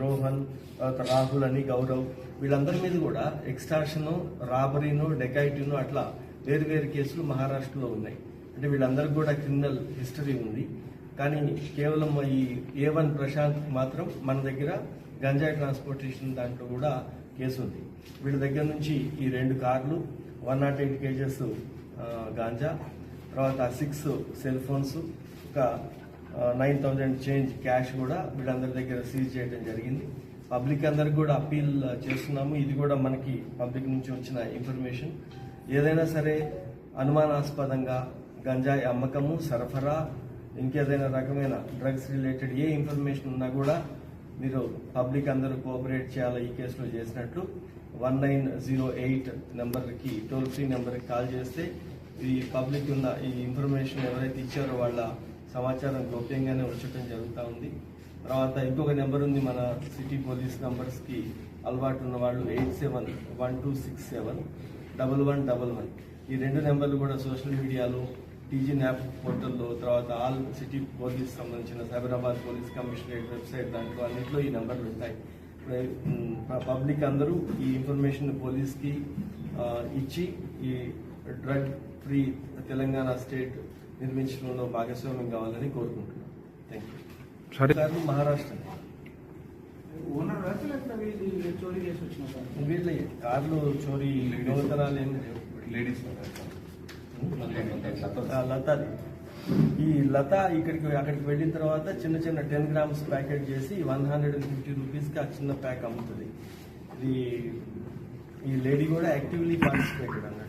రోహన్ తర్వాత రాహుల్ అని గౌరవ్ వీళ్ళందరి మీద కూడా ఎక్స్టార్షన్ రాబరీను డెకాయిటీను అట్లా వేరు వేరు కేసులు మహారాష్ట్రలో ఉన్నాయి. అంటే వీళ్ళందరికీ కూడా క్రిమినల్ హిస్టరీ ఉంది. కానీ కేవలం ఈ ఏ వన్ ప్రశాంత్ మాత్రం మన దగ్గర గంజాయి ట్రాన్స్పోర్టేషన్ దాంట్లో కూడా కేసు ఉంది. వీళ్ళ దగ్గర నుంచి ఈ రెండు కార్లు one nought eight kgs ganja తర్వాత సిక్స్ సెల్ ఫోన్స్ ఒక నైన్ థౌజండ్ చేంజ్ క్యాష్ కూడా వీళ్ళందరి దగ్గర సీజ్ చేయడం జరిగింది. పబ్లిక్ అందరికి కూడా అప్పీల్ చేస్తున్నాము. ఇది కూడా మనకి పబ్లిక్ నుంచి వచ్చిన ఇన్ఫర్మేషన్ ఏదైనా సరే అనుమానాస్పదంగా గంజాయి అమ్మకము సరఫరా ఇంకేదైనా రకమైన డ్రగ్స్ రిలేటెడ్ ఏ ఇన్ఫర్మేషన్ ఉన్నా కూడా మీరు పబ్లిక్ అందరూ కోఆపరేట్ చేయాలి ఈ కేసులో చేసినట్లు వన్ నైన్ జీరో ఎయిట్ నెంబర్కి టోల్ ఫ్రీ నెంబర్కి కాల్ చేస్తే ఈ పబ్లిక్ ఉన్న ఈ ఇన్ఫర్మేషన్ ఎవరైతే ఇచ్చారో వాళ్ళ సమాచారం గోప్యంగానే ఉంచడం జరుగుతూ ఉంది. తర్వాత ఇంకొక నెంబర్ ఉంది మన సిటీ పోలీస్ నంబర్స్కి అలవాటు ఉన్న వాళ్ళు eight seven one two six seven double one double one. ఈ రెండు నెంబర్లు కూడా సోషల్ మీడియాలో టీజీ న్యాప్ పోర్టల్లో తర్వాత ఆల్ సిటీ పోలీస్ సంబంధించిన సైబరాబాద్ పోలీస్ కమిషనరేట్ వెబ్సైట్ దాంట్లో అన్నింటిలో ఈ నెంబర్లు ఉంటాయి. పబ్లిక్ అందరూ ఈ ఇన్ఫర్మేషన్ పోలీస్కి ఇచ్చి ఈ డ్రగ్ ఫ్రీ తెలంగాణ స్టేట్ నిర్మించడంలో భాగస్వామ్యం కావాలని థ్యాంక్ యూ సార్. మహారాష్ట్ర. వీళ్ళు కార్లు చోరీ దొంగతనాలు లేవు. లేడీస్ ఆ, లతది. ఈ లత ఇక్కడికి అక్కడికి వెళ్ళిన తర్వాత చిన్న చిన్న టెన్ గ్రామ్స్ ప్యాకెట్ చేసి వన్ హండ్రెడ్ అండ్ ఫిఫ్టీ రూపీస్కి ఆ చిన్న ప్యాక్ అమ్ముతుంది. ఇది ఈ లేడీ కూడా యాక్టివ్లీ పార్టిసిపేటెడ్ అన్నట్టు.